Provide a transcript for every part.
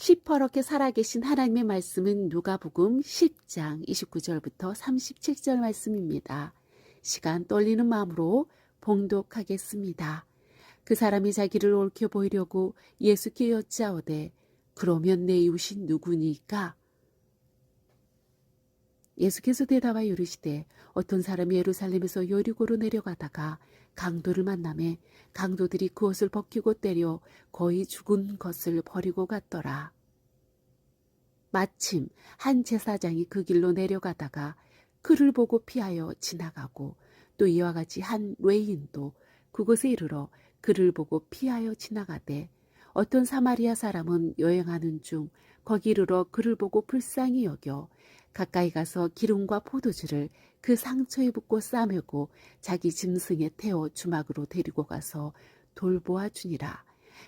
시퍼렇게 살아계신 하나님의 말씀은 누가복음 10장 29절부터 37절 말씀입니다. 시간 떨리는 마음으로 봉독하겠습니다. 그 사람이 자기를 옳게 보이려고 예수께 여짜오되 그러면 내 이웃이 누구니까? 예수께서 대답하여 이르시되 어떤 사람이 예루살렘에서 여리고로 내려가다가 강도를 만남에 강도들이 그옷을 벗기고 때려 거의 죽은 것을 버리고 갔더라. 마침 한 제사장이 그 길로 내려가다가 그를 보고 피하여 지나가고 또 이와 같이 한 외인도 그곳에 이르러 그를 보고 피하여 지나가되 어떤 사마리아 사람은 여행하는 중 거기 이르러 그를 보고 불쌍히 여겨 가까이 가서 기름과 포도주를 그 상처에 붓고 싸매고 자기 짐승에 태워 주막으로 데리고 가서 돌보아 주니라.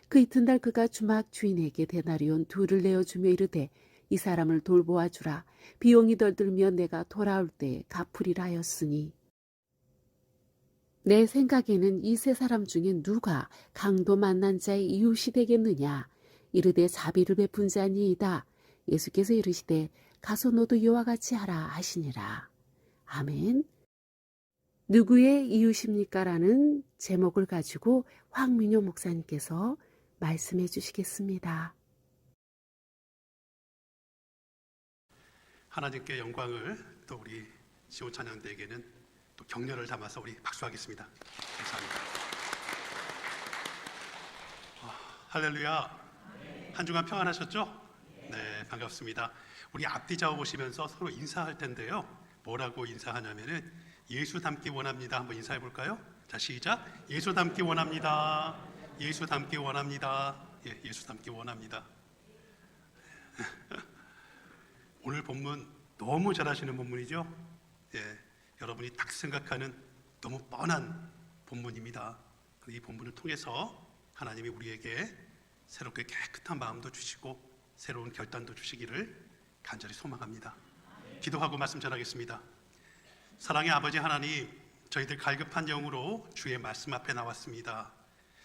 그 이튿날 그가 주막 주인에게 데나리온 둘을 내어주며 이르되 이 사람을 돌보아 주라. 비용이 덜 들면 내가 돌아올 때에 갚으리라 하였으니 내 생각에는 이 세 사람 중에 누가 강도 만난 자의 이웃이 되겠느냐? 이르되 자비를 베푼 자니이다. 예수께서 이르시되 가서 너도 이와 같이 하라 하시니라. 아멘. 누구의 이웃입니까? 라는 제목을 가지고 황민효 목사님께서 말씀해 주시겠습니다. 하나님께 영광을 또 우리 시온 찬양대에게는 또 격려를 담아서 우리 박수하겠습니다. 감사합니다. 아, 할렐루야. 한 주간 평안하셨죠? 네, 반갑습니다. 우리 앞뒤 좌우 보시면서 서로 인사할 텐데요. 뭐라고 인사하냐면은 예수 닮기 원합니다. 한번 인사해 볼까요? 자, 시작. 예수 닮기 원합니다. 예수 닮기 원합니다. 예, 예수 닮기 원합니다. 오늘 본문 너무 잘하시는 본문이죠. 예, 여러분이 딱 생각하는 너무 뻔한 본문입니다. 이 본문을 통해서 하나님이 우리에게 새롭게 깨끗한 마음도 주시고 새로운 결단도 주시기를 간절히 소망합니다. 기도하고 말씀 전하겠습니다. 사랑의 아버지 하나님, 저희들 갈급한 영으로 주의 말씀 앞에 나왔습니다.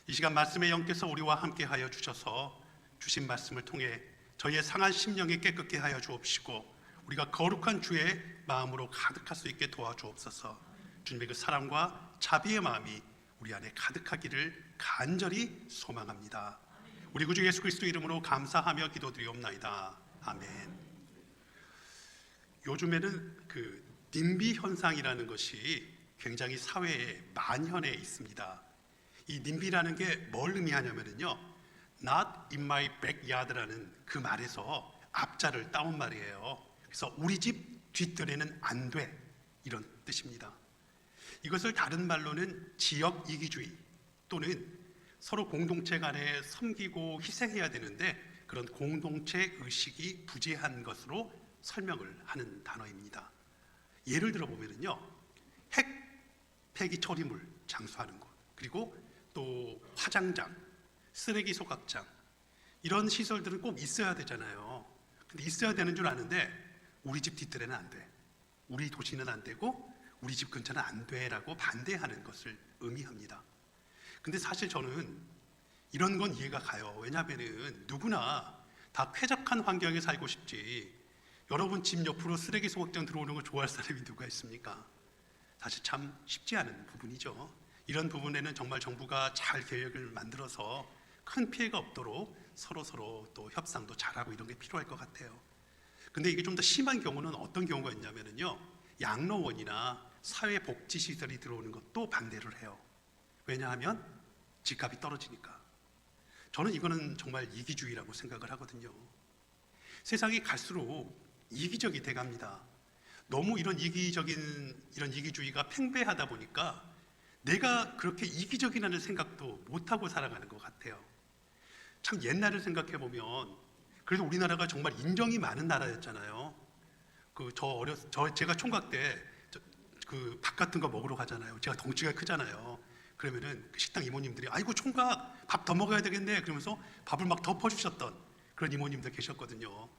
이 시간 말씀의 영께서 우리와 함께하여 주셔서 주신 말씀을 통해 저희의 상한 심령이 깨끗게 하여 주옵시고 우리가 거룩한 주의 마음으로 가득할 수 있게 도와주옵소서. 주님의 그 사랑과 자비의 마음이 우리 안에 가득하기를 간절히 소망합니다. 우리 구주 예수 그리스도 이름으로 감사하며 기도드리옵나이다. 아멘. 요즘에는 그 님비 현상이라는 것이 굉장히 사회에 만연해 있습니다. 이 님비라는 게 뭘 의미하냐면요. not in my backyard라는 그 말에서 앞자를 따온 말이에요. 그래서 우리 집 뒷뜰에는 안 돼. 이런 뜻입니다. 이것을 다른 말로는 지역 이기주의 또는 서로 공동체 간에 섬기고 희생해야 되는데 그런 공동체 의식이 부재한 것으로 설명을 하는 단어입니다. 예를 들어 보면은요. 핵 폐기 처리물 장수하는 곳 그리고 또 화장장, 쓰레기 소각장 이런 시설들은 꼭 있어야 되잖아요. 근데 있어야 되는 줄 아는데 우리 집 뒷뜰에는 안 돼. 우리 도시는 안 되고 우리 집 근처는 안 돼라고 반대하는 것을 의미합니다. 근데 사실 저는 이런 건 이해가 가요. 왜냐하면은 누구나 다 쾌적한 환경에 살고 싶지. 여러분 집 옆으로 쓰레기 소각장 들어오는 걸 좋아할 사람이 누가 있습니까? 사실 참 쉽지 않은 부분이죠. 이런 부분에는 정말 정부가 잘 계획을 만들어서 큰 피해가 없도록 서로 서로 또 협상도 잘하고 이런 게 필요할 것 같아요. 근데 이게 좀 더 심한 경우는 어떤 경우가 있냐면은요. 양로원이나 사회복지시설이 들어오는 것도 반대를 해요. 왜냐하면 집값이 떨어지니까. 저는 이거는 정말 이기주의라고 생각을 하거든요. 세상이 갈수록 이기적이 돼갑니다. 너무 이런 이기적인 이런 이기주의가 팽배하다 보니까 내가 그렇게 이기적이라는 생각도 못 하고 살아가는 것 같아요. 참 옛날을 생각해 보면 그래도 우리나라가 정말 인정이 많은 나라였잖아요. 그 저 어렸 저 제가 총각 때 그 밥 같은 거 먹으러 가잖아요. 제가 덩치가 크잖아요. 그러면은 그 식당 이모님들이 아이고 총각 밥 더 먹어야 되겠네 그러면서 밥을 막 덮어 주셨던 그런 이모님들 계셨거든요.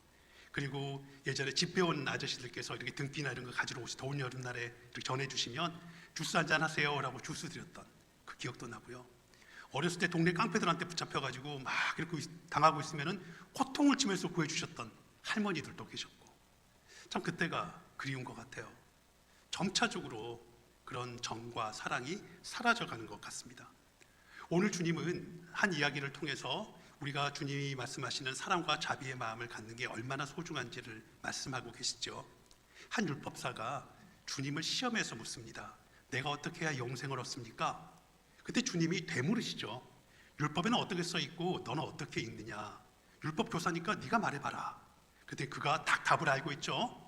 그리고 예전에 집 배운 아저씨들께서 이렇게 등비나 이런 거 가지러 오시 더운 여름날에 이렇게 전해주시면 주스 한 잔 하세요라고 주스 드렸던 그 기억도 나고요. 어렸을 때 동네 깡패들한테 붙잡혀가지고 막 이렇게 있- 당하고 있으면은 호통을 치면서 구해주셨던 할머니들도 계셨고 참 그때가 그리운 것 같아요. 점차적으로 그런 정과 사랑이 사라져가는 것 같습니다. 오늘 주님은 한 이야기를 통해서 우리가 주님이 말씀하시는 사랑과 자비의 마음을 갖는 게 얼마나 소중한지를 말씀하고 계시죠. 한 율법사가 주님을 시험해서 묻습니다. 내가 어떻게 해야 영생을 얻습니까? 그때 주님이 되물으시죠. 율법에는 어떻게 써 있고 너는 어떻게 읽느냐? 율법 교사니까 네가 말해봐라. 그때 그가 딱 답을 알고 있죠.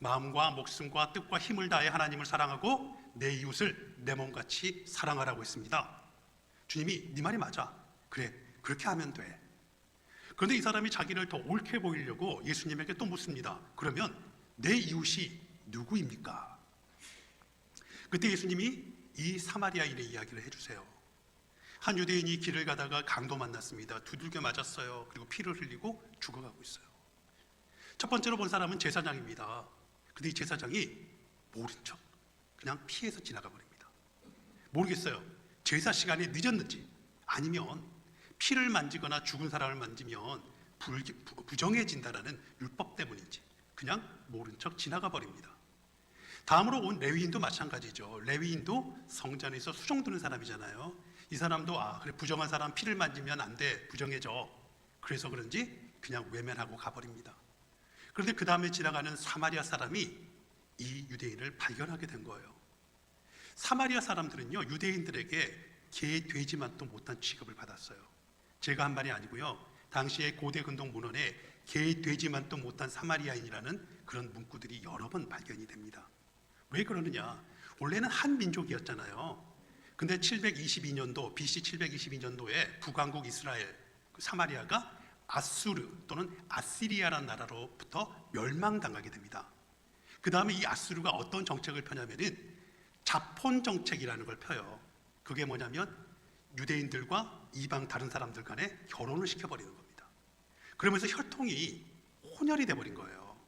마음과 목숨과 뜻과 힘을 다해 하나님을 사랑하고 내 이웃을 내 몸같이 사랑하라고 했습니다. 주님이 네 말이 맞아. 그래 그렇게 하면 돼. 그런데 이 사람이 자기를 더 옳게 보이려고 예수님에게 또 묻습니다. 그러면 내 이웃이 누구입니까? 그때 예수님이 이 사마리아인의 이야기를 해주세요. 한 유대인이 길을 가다가 강도 만났습니다. 두들겨 맞았어요. 그리고 피를 흘리고 죽어가고 있어요. 첫 번째로 본 사람은 제사장입니다. 근데 이 제사장이 모른 척 그냥 피해서 지나가 버립니다. 모르겠어요. 제사 시간이 늦었는지 아니면 피를 만지거나 죽은 사람을 만지면 불, 부- 부정해진다라는 율법 때문인지 그냥 모른 척 지나가 버립니다. 다음으로 온 레위인도 마찬가지죠. 레위인도 성전에서 수종 두는 사람이잖아요. 이 사람도 아 그래 부정한 사람 피를 만지면 안 돼 부정해져. 그래서 그런지 그냥 외면하고 가버립니다. 그런데 그 다음에 지나가는 사마리아 사람이 이 유대인을 발견하게 된 거예요. 사마리아 사람들은요 유대인들에게 개 돼지만도 못한 취급을 받았어요. 제가 한 말이 아니고요. 당시의 고대 근동 문헌에 개 돼지만도 못한 사마리아인이라는 그런 문구들이 여러 번 발견이 됩니다. 왜 그러느냐? 원래는 한 민족이었잖아요. 근데 722년도 BC 722년도에 북왕국 이스라엘 그 사마리아가 아수르 또는 아시리아라는 나라로부터 멸망당하게 됩니다. 그 다음에 이 아수르가 어떤 정책을 펴냐면은 자폰 정책이라는 걸 펴요. 그게 뭐냐면 유대인들과 이방 다른 사람들 간에 결혼을 시켜버리는 겁니다. 그러면서 혈통이 혼혈이 돼버린 거예요.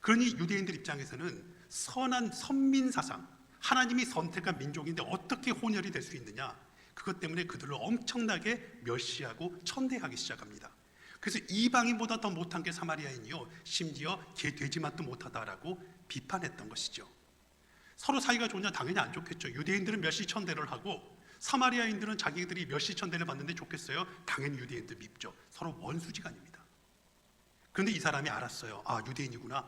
그러니 유대인들 입장에서는 선한 선민 사상, 하나님이 선택한 민족인데 어떻게 혼혈이 될 수 있느냐? 그것 때문에 그들을 엄청나게 멸시하고 천대하기 시작합니다. 그래서 이방인보다 더 못한 게 사마리아인이요, 심지어 개 돼지 맛도 못하다라고 비판했던 것이죠. 서로 사이가 좋냐 당연히 안 좋겠죠. 유대인들은 멸시천 대를 하고 사마리아인들은 자기들이 멸시천 대를 받는데 좋겠어요. 당연히 유대인들 밉죠. 서로 원수지간입니다. 그런데 이 사람이 알았어요. 아 유대인이구나.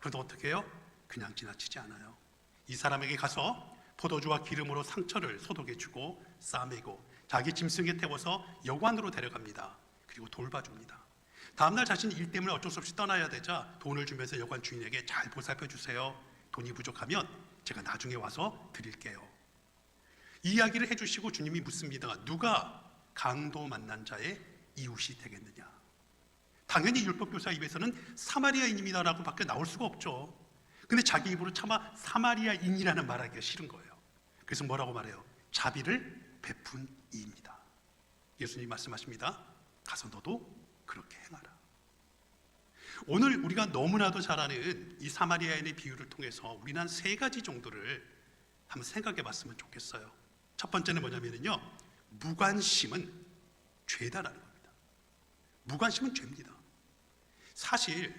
그런데 어떻게 해요? 그냥 지나치지 않아요. 이 사람에게 가서 포도주와 기름으로 상처를 소독해주고 싸매고 자기 짐승에 태워서 여관으로 데려갑니다. 그리고 돌봐줍니다. 다음날 자신 일 때문에 어쩔 수 없이 떠나야 되자 돈을 주면서 여관 주인에게 잘 보살펴 주세요. 돈이 부족하면 제가 나중에 와서 드릴게요. 이 이야기를 해주시고 주님이 묻습니다. 누가 강도 만난 자의 이웃이 되겠느냐? 당연히 율법교사 입에서는 사마리아인입니다라고 밖에 나올 수가 없죠. 근데 자기 입으로 차마 사마리아인이라는 말하기가 싫은 거예요. 그래서 뭐라고 말해요? 자비를 베푼 이입니다. 예수님 말씀하십니다. 가서 너도 그렇게 행하라. 오늘 우리가 너무나도 잘 아는 이 사마리아인의 비유를 통해서 우리는 한 세 가지 정도를 한번 생각해 봤으면 좋겠어요. 첫 번째는 뭐냐면요. 무관심은 죄다라는 겁니다. 무관심은 죄입니다. 사실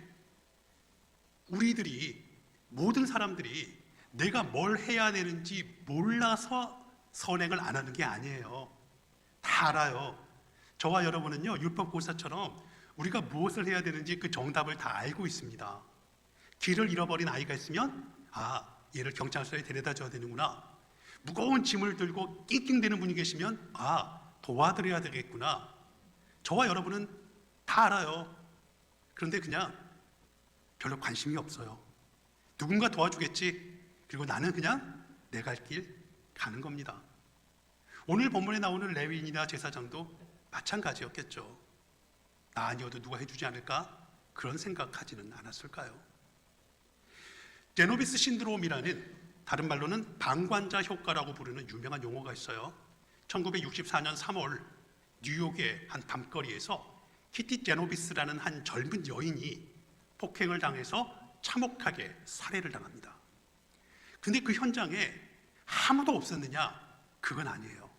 우리들이 모든 사람들이 내가 뭘 해야 되는지 몰라서 선행을 안 하는 게 아니에요. 다 알아요. 저와 여러분은요, 율법고사처럼 우리가 무엇을 해야 되는지 그 정답을 다 알고 있습니다. 길을 잃어버린 아이가 있으면, 아, 얘를 경찰서에 데려다 줘야 되는구나. 무거운 짐을 들고 낑낑대는 분이 계시면, 아, 도와드려야 되겠구나. 저와 여러분은 다 알아요. 그런데 그냥 별로 관심이 없어요. 누군가 도와주겠지. 그리고 나는 그냥 내 갈 길 가는 겁니다. 오늘 본문에 나오는 레위인이나 제사장도 마찬가지였겠죠. 나 아니어도 누가 해주지 않을까? 그런 생각하지는 않았을까요? 제노비스 신드롬이라는 다른 말로는 방관자 효과라고 부르는 유명한 용어가 있어요. 1964년 3월 뉴욕의 한 밤거리에서 키티 제노비스라는 한 젊은 여인이 폭행을 당해서 참혹하게 살해를 당합니다. 근데 그 현장에 아무도 없었느냐? 그건 아니에요.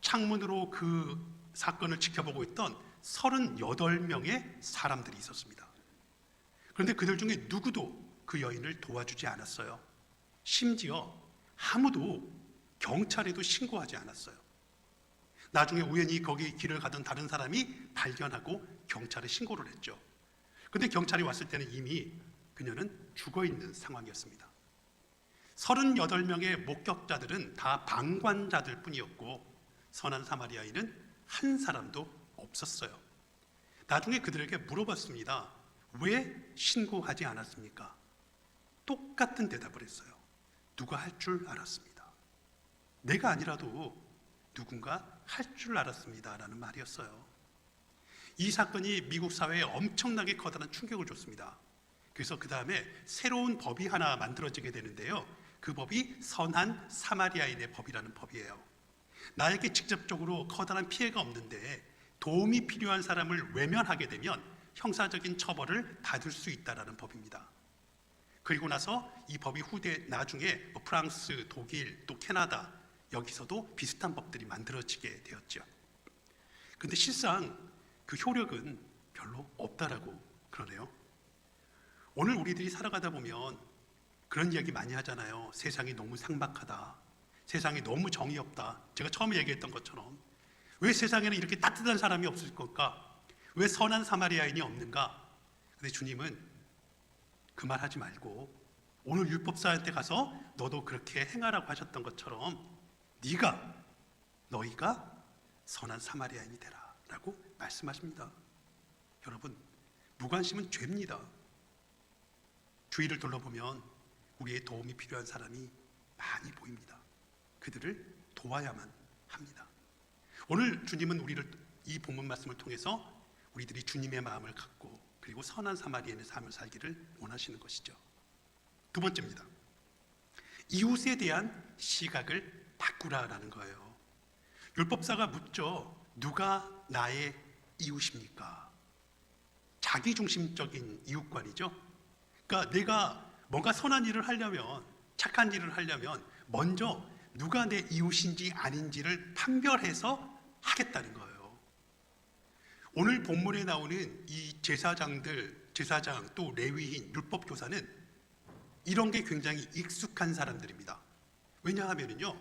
창문으로 그 사건을 지켜보고 있던 38명의 사람들이 있었습니다. 그런데 그들 중에 누구도 그 여인을 도와주지 않았어요. 심지어 아무도 경찰에도 신고하지 않았어요. 나중에 우연히 거기 길을 가던 다른 사람이 발견하고 경찰에 신고를 했죠. 근데 경찰이 왔을 때는 이미 그녀는 죽어 있는 상황이었습니다. 38명의 목격자들은 다 방관자들 뿐이었고 선한 사마리아인은 한 사람도 없었어요. 나중에 그들에게 물어봤습니다. 왜 신고하지 않았습니까? 똑같은 대답을 했어요. 누가 할 줄 알았습니다. 내가 아니라도 누군가 할 줄 알았습니다 라는 말이었어요. 이 사건이 미국 사회에 엄청나게 커다란 충격을 줬습니다. 그래서 그 다음에 새로운 법이 하나 만들어지게 되는데요. 그 법이 선한 사마리아인의 법이라는 법이에요. 나에게 직접적으로 커다란 피해가 없는데 도움이 필요한 사람을 외면하게 되면 형사적인 처벌을 받을 수 있다라는 법입니다. 그리고 나서 이 법이 후대 나중에 뭐 프랑스, 독일, 또 캐나다 여기서도 비슷한 법들이 만들어지게 되었죠. 근데 실상 그 효력은 별로 없다라고 그러네요. 오늘 우리들이 살아가다 보면 그런 이야기 많이 하잖아요. 세상이 너무 상박하다. 세상이 너무 정이 없다. 제가 처음에 얘기했던 것처럼 왜 세상에는 이렇게 따뜻한 사람이 없을 걸까? 왜 선한 사마리아인이 없는가? 근데 주님은 그 말 하지 말고 오늘 율법사한테 가서 너도 그렇게 행하라고 하셨던 것처럼 네가 너희가 선한 사마리아인이 되라라고 말씀하십니다. 여러분 무관심은 죄입니다. 주위를 둘러보면 우리의 도움이 필요한 사람이 많이 보입니다. 그들을 도와야만 합니다. 오늘 주님은 우리를 이 본문 말씀을 통해서 우리들이 주님의 마음을 갖고 그리고 선한 사마리아인의 삶을 살기를 원하시는 것이죠. 두 번째입니다. 이웃에 대한 시각을 바꾸라라는 거예요. 율법사가 묻죠. 누가 나의 이웃입니까? 자기 중심적인 이웃관이죠. 그러니까 내가 뭔가 선한 일을 하려면 착한 일을 하려면 먼저 누가 내 이웃인지 아닌지를 판별해서 하겠다는 거예요. 오늘 본문에 나오는 이 제사장들, 제사장 또 레위인, 율법 교사는 이런 게 굉장히 익숙한 사람들입니다. 왜냐하면요,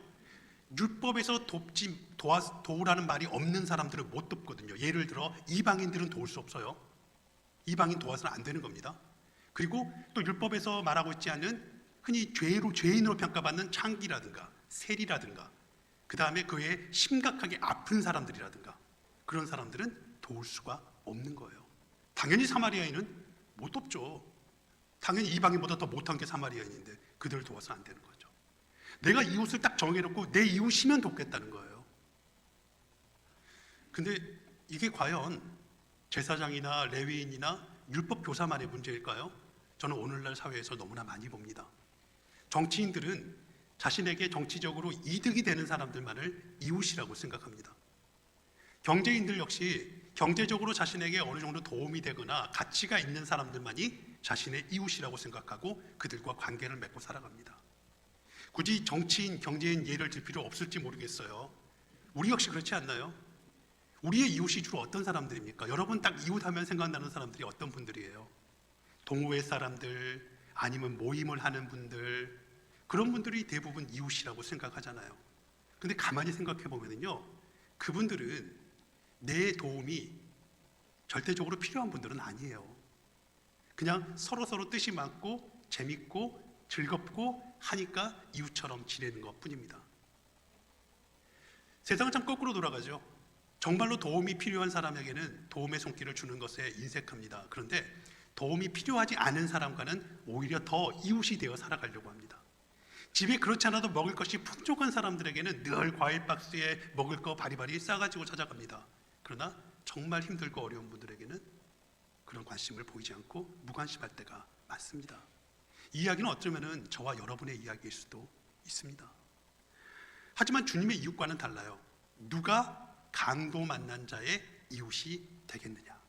율법에서 돕지 도와, 도우라는 말이 없는 사람들은 못 돕거든요. 예를 들어 이방인들은 도울 수 없어요. 이방인 도와서는 안 되는 겁니다. 그리고 또 율법에서 말하고 있지 않은 흔히 죄로 죄인으로 평가받는 창기라든가 세리라든가 그 다음에 그 외에 심각하게 아픈 사람들이라든가 그런 사람들은 도울 수가 없는 거예요. 당연히 사마리아인은 못 돕죠. 당연히 이방인보다 더 못한 게 사마리아인인데 그들 도와서 안 되는 거죠. 내가 이웃을 딱 정해놓고 내 이웃이면 돕겠다는 거예요. 근데 이게 과연 제사장이나 레위인이나 율법 교사만의 문제일까요? 저는 오늘날 사회에서 너무나 많이 봅니다. 정치인들은 자신에게 정치적으로 이득이 되는 사람들만을 이웃이라고 생각합니다. 경제인들 역시 경제적으로 자신에게 어느 정도 도움이 되거나 가치가 있는 사람들만이 자신의 이웃이라고 생각하고 그들과 관계를 맺고 살아갑니다. 굳이 정치인, 경제인 예를 들 필요 없을지 모르겠어요. 우리 역시 그렇지 않나요? 우리의 이웃이 주로 어떤 사람들입니까? 여러분 딱 이웃 하면 생각나는 사람들이 어떤 분들이에요? 동호회 사람들, 아니면 모임을 하는 분들, 그런 분들이 대부분 이웃이라고 생각하잖아요. 근데 가만히 생각해 보면은요, 그분들은 내 도움이 절대적으로 필요한 분들은 아니에요. 그냥 서로 서로 뜻이 맞고 재밌고 즐겁고 하니까 이웃처럼 지내는 것 뿐입니다. 세상은 참 거꾸로 돌아가죠. 정말로 도움이 필요한 사람에게는 도움의 손길을 주는 것에 인색합니다. 그런데 도움이 필요하지 않은 사람과는 오히려 더 이웃이 되어 살아가려고 합니다. 집에 그렇지 않아도 먹을 것이 풍족한 사람들에게는 늘 과일 박스에 먹을 거 바리바리 싸가지고 찾아갑니다. 그러나 정말 힘들고 어려운 분들에게는 그런 관심을 보이지 않고 무관심할 때가 많습니다. 이 이야기는 어쩌면은 저와 여러분의 이야기일 수도 있습니다. 하지만 주님의 이웃과는 달라요. 누가 강도 만난 자의 이웃이 되겠느냐?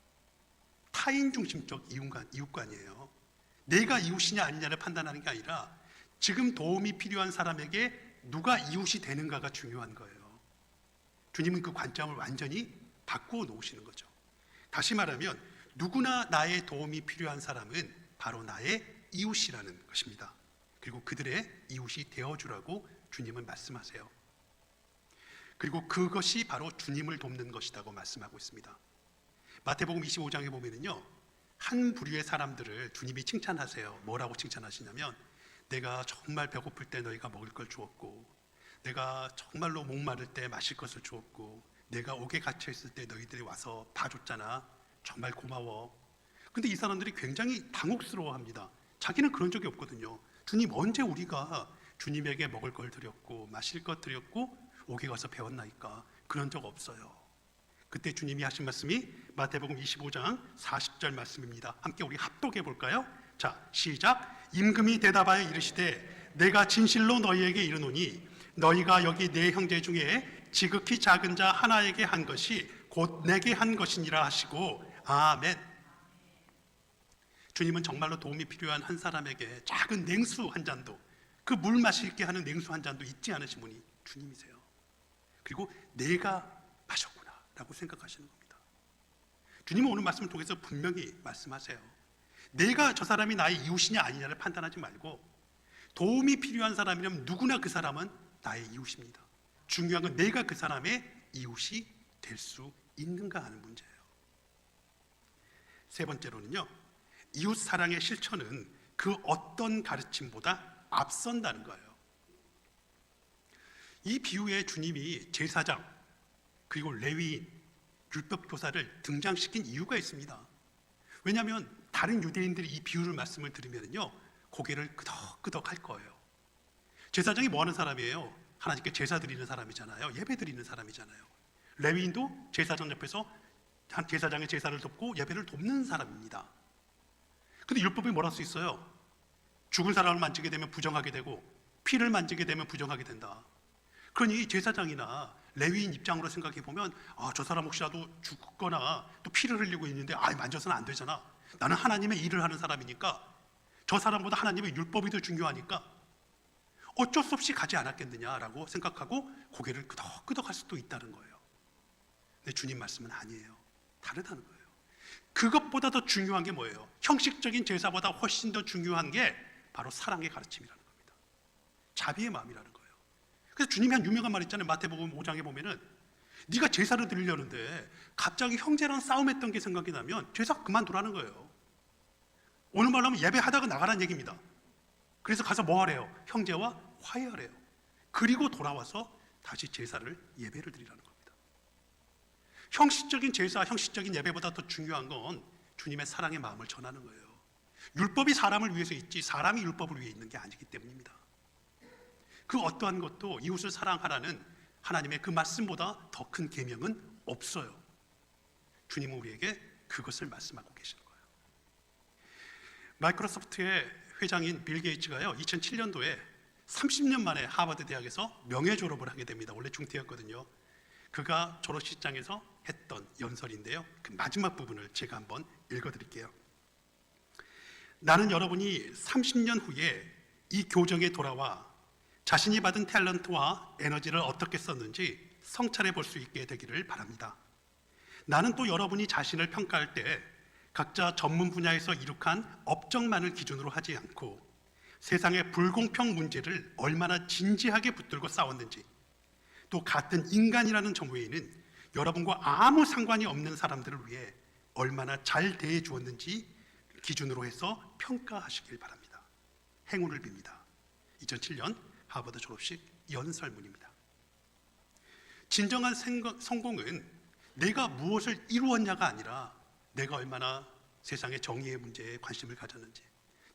타인 중심적 이웃관, 이웃관이에요. 내가 이웃이냐 아니냐를 판단하는 게 아니라 지금 도움이 필요한 사람에게 누가 이웃이 되는가가 중요한 거예요. 주님은 그 관점을 완전히 바꾸어 놓으시는 거죠. 다시 말하면 누구나 나의 도움이 필요한 사람은 바로 나의 이웃이라는 것입니다. 그리고 그들의 이웃이 되어주라고 주님은 말씀하세요. 그리고 그것이 바로 주님을 돕는 것이라고 말씀하고 있습니다. 마태복음 25장에 보면은요. 한 부류의 사람들을 주님이 칭찬하세요. 뭐라고 칭찬하시냐면 내가 정말 배고플 때 너희가 먹을 걸 주었고 내가 정말로 목마를 때 마실 것을 주었고 내가 옥에 갇혀 있을 때 너희들이 와서 봐줬잖아. 정말 고마워. 근데 이 사람들이 굉장히 당혹스러워합니다. 자기는 그런 적이 없거든요. 주님 언제 우리가 주님에게 먹을 걸 드렸고 마실 것 드렸고 옥에 가서 배웠나이까 그런 적 없어요. 그때 주님이 하신 말씀이 마태복음 25장 40절 말씀입니다. 함께 우리 합독해 볼까요? 자, 시작. 임금이 대답하여 이르시되 내가 진실로 너희에게 이르노니 너희가 여기 네 형제 중에 지극히 작은 자 하나에게 한 것이 곧 내게 한 것이니라 하시고 아멘. 주님은 정말로 도움이 필요한 한 사람에게 작은 냉수 한 잔도 그 물 마실게 하는 냉수 한 잔도 잊지 않으신 분이 주님이세요. 그리고 내가 마셨구나라고 생각하시는 겁니다. 주님은 오늘 말씀을 통해서 분명히 말씀하세요. 내가 저 사람이 나의 이웃이냐 아니냐를 판단하지 말고 도움이 필요한 사람이라면 누구나 그 사람은 나의 이웃입니다. 중요한 건 내가 그 사람의 이웃이 될 수 있는가 하는 문제예요. 세 번째로는요. 이웃 사랑의 실천은 그 어떤 가르침보다 앞선다는 거예요. 이 비유에 주님이 제사장 그리고 레위인 율법 교사를 등장시킨 이유가 있습니다. 왜냐하면 다른 유대인들이 이 비유를 말씀을 들으면요 고개를 끄덕끄덕 할 거예요. 제사장이 뭐 하는 사람이에요? 하나님께 제사 드리는 사람이잖아요. 예배 드리는 사람이잖아요. 레위인도 제사장 옆에서 한 제사장의 제사를 돕고 예배를 돕는 사람입니다. 근데 율법이 뭐랄 수 있어요? 죽은 사람을 만지게 되면 부정하게 되고 피를 만지게 되면 부정하게 된다. 그러니 제사장이나 레위인 입장으로 생각해 보면 아, 저 사람 혹시라도 죽거나 또 피를 흘리고 있는데 아, 만져서는 안 되잖아. 나는 하나님의 일을 하는 사람이니까 저 사람보다 하나님의 율법이 더 중요하니까 어쩔 수 없이 가지 않았겠느냐라고 생각하고 고개를 끄덕끄덕 할 수도 있다는 거예요. 근데 주님 말씀은 아니에요. 다르다는 거예요. 그것보다 더 중요한 게 뭐예요? 형식적인 제사보다 훨씬 더 중요한 게 바로 사랑의 가르침이라는 겁니다. 자비의 마음이라는 거예요. 그래서 주님이 한 유명한 말 있잖아요. 마태복음 5장에 보면은 네가 제사를 드리려는데 갑자기 형제랑 싸움했던 게 생각이 나면 제사 그만두라는 거예요. 오늘 말로 하면 예배하다가 나가라는 얘기입니다. 그래서 가서 뭐 하래요? 형제와 화해하래요. 그리고 돌아와서 다시 제사를 예배를 드리라는 겁니다. 형식적인 제사, 형식적인 예배보다 더 중요한 건 주님의 사랑의 마음을 전하는 거예요. 율법이 사람을 위해서 있지 사람이 율법을 위해 있는 게 아니기 때문입니다. 그 어떠한 것도 이웃을 사랑하라는 하나님의 그 말씀보다 더 큰 계명은 없어요. 주님은 우리에게 그것을 말씀하고 계시는 거예요. 마이크로소프트의 회장인 빌 게이츠가요 2007년도에 30년 만에 하버드 대학에서 명예 졸업을 하게 됩니다. 원래 중퇴였거든요. 그가 졸업식장에서 했던 연설인데요. 그 마지막 부분을 제가 한번 읽어 드릴게요. 나는 여러분이 30년 후에 이 교정에 돌아와 자신이 받은 탤런트와 에너지를 어떻게 썼는지 성찰해 볼 수 있게 되기를 바랍니다. 나는 또 여러분이 자신을 평가할 때 각자 전문 분야에서 이룩한 업적만을 기준으로 하지 않고 세상의 불공평 문제를 얼마나 진지하게 붙들고 싸웠는지 또 같은 인간이라는 점외에는 여러분과 아무 상관이 없는 사람들을 위해 얼마나 잘 대해 주었는지 기준으로 해서 평가하시길 바랍니다. 행운을 빕니다. 2007년 하버드 졸업식 연설문입니다. 진정한 생각- 성공은 내가 무엇을 이루었냐가 아니라 내가 얼마나 세상의 정의의 문제에 관심을 가졌는지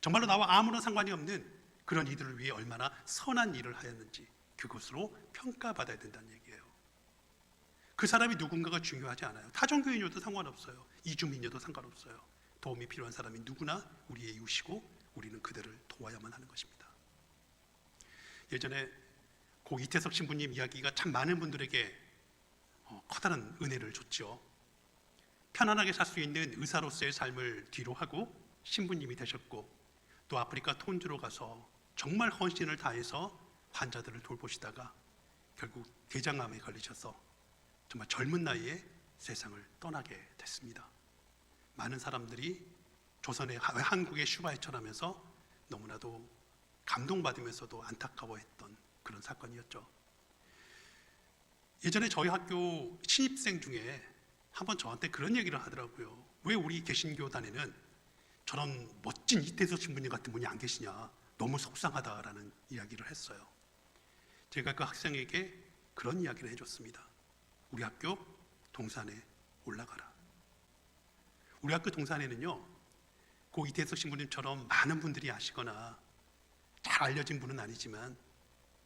정말로 나와 아무런 상관이 없는 그런 이들을 위해 얼마나 선한 일을 하였는지 그것으로 평가받아야 된다는 얘기예요. 그 사람이 누군가가 중요하지 않아요. 타종교인이어도 상관없어요. 이주민이어도 상관없어요. 도움이 필요한 사람이 누구나 우리의 이웃이고 우리는 그들을 도와야만 하는 것입니다. 예전에 고 이태석 신부님 이야기가 참 많은 분들에게 어, 커다란 은혜를 줬죠. 편안하게 살 수 있는 의사로서의 삶을 뒤로 하고 신부님이 되셨고 또 아프리카 톤주로 가서 정말 헌신을 다해서 환자들을 돌보시다가 결국 대장암에 걸리셔서 정말 젊은 나이에 세상을 떠나게 됐습니다. 많은 사람들이 조선의 하- 한국의 슈바이처라면서 너무나도 감동받으면서도 안타까워했던 그런 사건이었죠. 예전에 저희 학교 신입생 중에 한번 저한테 그런 얘기를 하더라고요. 왜 우리 개신교단에는 저런 멋진 이태석 신부님 같은 분이 안 계시냐? 너무 속상하다라는 이야기를 했어요. 제가 그 학생에게 그런 이야기를 해줬습니다. 우리 학교 동산에 올라가라. 우리 학교 동산에는요, 고 이태석 신부님처럼 많은 분들이 아시거나 잘 알려진 분은 아니지만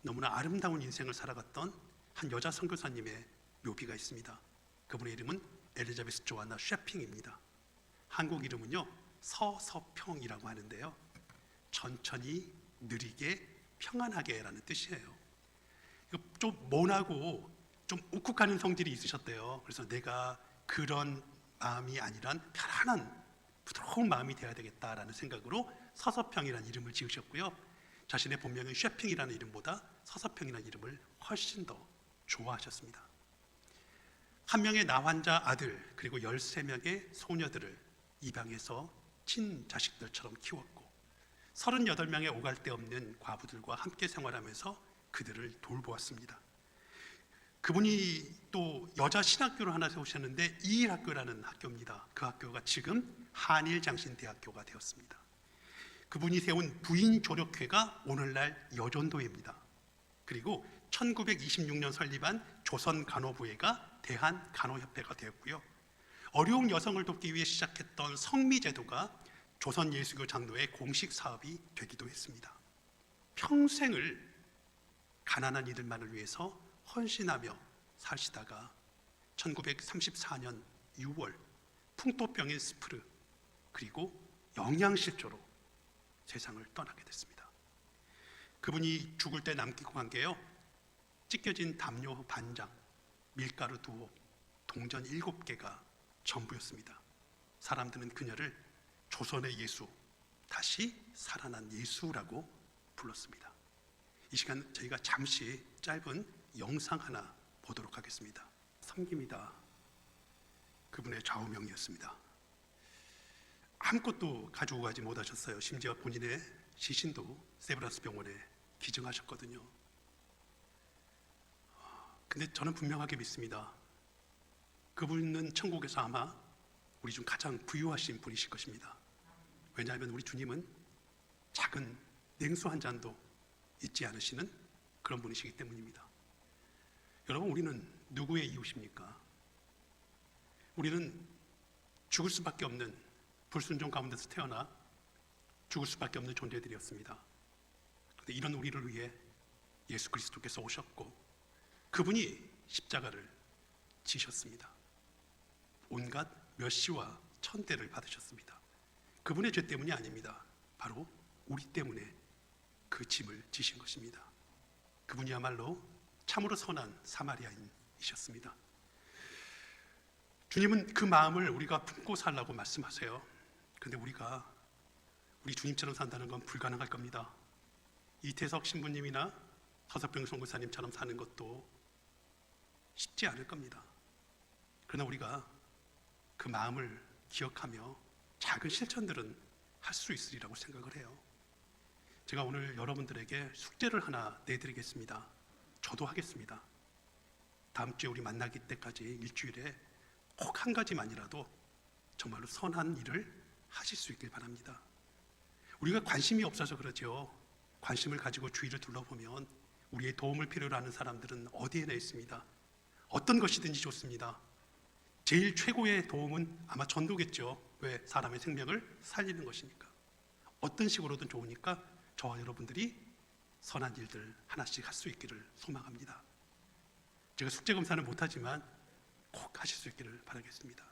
너무나 아름다운 인생을 살아갔던 한 여자 선교사님의 묘비가 있습니다. 그분의 이름은 엘리자베스 조아나 쉐핑입니다. 한국 이름은요 서서평이라고 하는데요. 천천히 느리게 평안하게라는 뜻이에요. 좀 모나고 좀 욱욱하는 성질이 있으셨대요. 그래서 내가 그런 마음이 아니란 편안한 부드러운 마음이 돼야 되겠다라는 생각으로 서서평이라는 이름을 지으셨고요. 자신의 본명은 쉐핑이라는 이름보다 서서평이라는 이름을 훨씬 더 좋아하셨습니다. 한 명의 나환자 아들 그리고 13명의 소녀들을 입양해서 친자식들처럼 키웠고 38명의 오갈 데 없는 과부들과 함께 생활하면서 그들을 돌보았습니다. 그분이 또 여자 신학교를 하나 세우셨는데 이일학교라는 학교입니다. 그 학교가 지금 한일장신대학교가 되었습니다. 그분이 세운 부인 조력회가 오늘날 여전도회입니다. 그리고 1926년 설립한 조선 간호부회가 대한 간호협회가 되었고요. 어려운 여성을 돕기 위해 시작했던 성미제도가 조선 예수교 장로의 공식 사업이 되기도 했습니다. 평생을 가난한 이들만을 위해서 헌신하며 사시다가 1934년 6월 풍토병인 스프르 그리고 영양실조로 세상을 떠나게 됐습니다. 그분이 죽을 때 남기고 간 게요. 찢겨진 담요 반장, 밀가루 두 홉, 동전 일곱 개가 전부였습니다. 사람들은 그녀를 조선의 예수, 다시 살아난 예수라고 불렀습니다. 이 시간 저희가 잠시 짧은 영상 하나 보도록 하겠습니다. 섬김이다. 그분의 좌우명이었습니다. 아무것도 가지고 가지 못하셨어요. 심지어 본인의 시신도 세브라스 병원에 기증하셨거든요. 근데 저는 분명하게 믿습니다. 그분은 천국에서 아마 우리 중 가장 부유하신 분이실 것입니다. 왜냐하면 우리 주님은 작은 냉수 한 잔도 잊지 않으시는 그런 분이시기 때문입니다. 여러분, 우리는 누구의 이웃입니까? 우리는 죽을 수밖에 없는 불순종 가운데서 태어나 죽을 수밖에 없는 존재들이었습니다. 그런데 이런 우리를 위해 예수 그리스도께서 오셨고 그분이 십자가를 지셨습니다. 온갖 멸시와 천대를 받으셨습니다. 그분의 죄 때문이 아닙니다. 바로 우리 때문에 그 짐을 지신 것입니다. 그분이야말로 참으로 선한 사마리아인이셨습니다. 주님은 그 마음을 우리가 품고 살라고 말씀하세요. 근데 우리가 우리 주님처럼 산다는 건 불가능할 겁니다. 이태석 신부님이나 서석병 선교사님처럼 사는 것도 쉽지 않을 겁니다. 그러나 우리가 그 마음을 기억하며 작은 실천들은 할 수 있으리라고 생각을 해요. 제가 오늘 여러분들에게 숙제를 하나 내드리겠습니다. 저도 하겠습니다. 다음 주에 우리 만나기 때까지 일주일에 꼭 한 가지만이라도 정말로 선한 일을 하실 수 있길 바랍니다. 우리가 관심이 없어서 그러죠. 관심을 가지고 주위를 둘러보면 우리의 도움을 필요로 하는 사람들은 어디에나 있습니다. 어떤 것이든지 좋습니다. 제일 최고의 도움은 아마 전도겠죠. 왜 사람의 생명을 살리는 것이니까. 어떤 식으로든 좋으니까 저와 여러분들이 선한 일들 하나씩 할 수 있기를 소망합니다. 제가 숙제 검사는 못하지만 꼭 하실 수 있기를 바라겠습니다.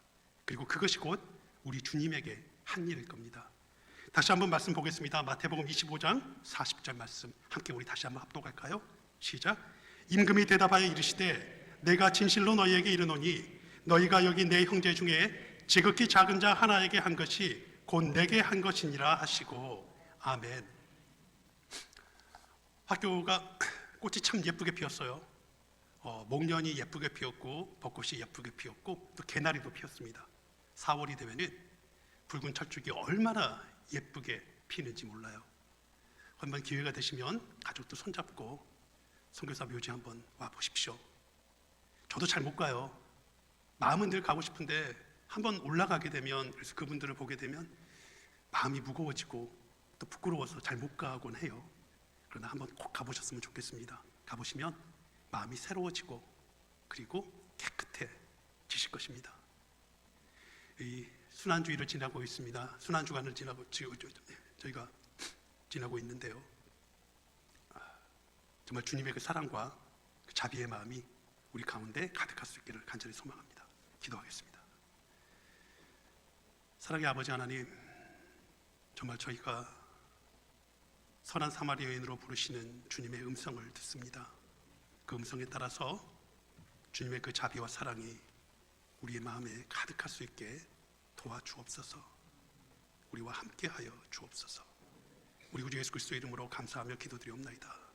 그리고 그것이 곧 우리 주님에게 한 일일 겁니다. 다시 한번 말씀 보겠습니다. 마태복음 25장 40절 말씀 함께 우리 다시 한번 합독할까요? 시작. 임금이 대답하여 이르시되 내가 진실로 너희에게 이르노니 너희가 여기 내 형제 중에 지극히 작은 자 하나에게 한 것이 곧 내게 한 것이니라 하시고 아멘. 학교가 꽃이 참 예쁘게 피었어요. 어, 목련이 예쁘게 피었고 벚꽃이 예쁘게 피었고 또 개나리도 피었습니다. 4월이 되면은 붉은 철쭉이 얼마나 예쁘게 피는지 몰라요. 한번 기회가 되시면 가족도 손잡고 선교사 묘지 한번 와 보십시오. 저도 잘 못 가요. 마음은 늘 가고 싶은데 한번 올라가게 되면 그래서 그분들을 보게 되면 마음이 무거워지고 또 부끄러워서 잘 못 가곤 해요. 그러나 한번 꼭 가보셨으면 좋겠습니다. 가보시면 마음이 새로워지고 그리고 깨끗해지실 것입니다. 이 순환주의를 지나고 있습니다. 순환주간을 지나고 저희가 지나고 있는데요. 아, 정말 주님의 그 사랑과 그 자비의 마음이 우리 가운데 가득할 수 있기를 간절히 소망합니다. 기도하겠습니다. 사랑의 아버지 하나님, 정말 저희가 선한 사마리 여인으로 부르시는 주님의 음성을 듣습니다. 그 음성에 따라서 주님의 그 자비와 사랑이 우리의 마음에 가득할 수 있게 도와주옵소서. 우리와 함께하여 주옵소서. 우리 구주 예수 그리스도 이름으로 감사하며 기도드리옵나이다.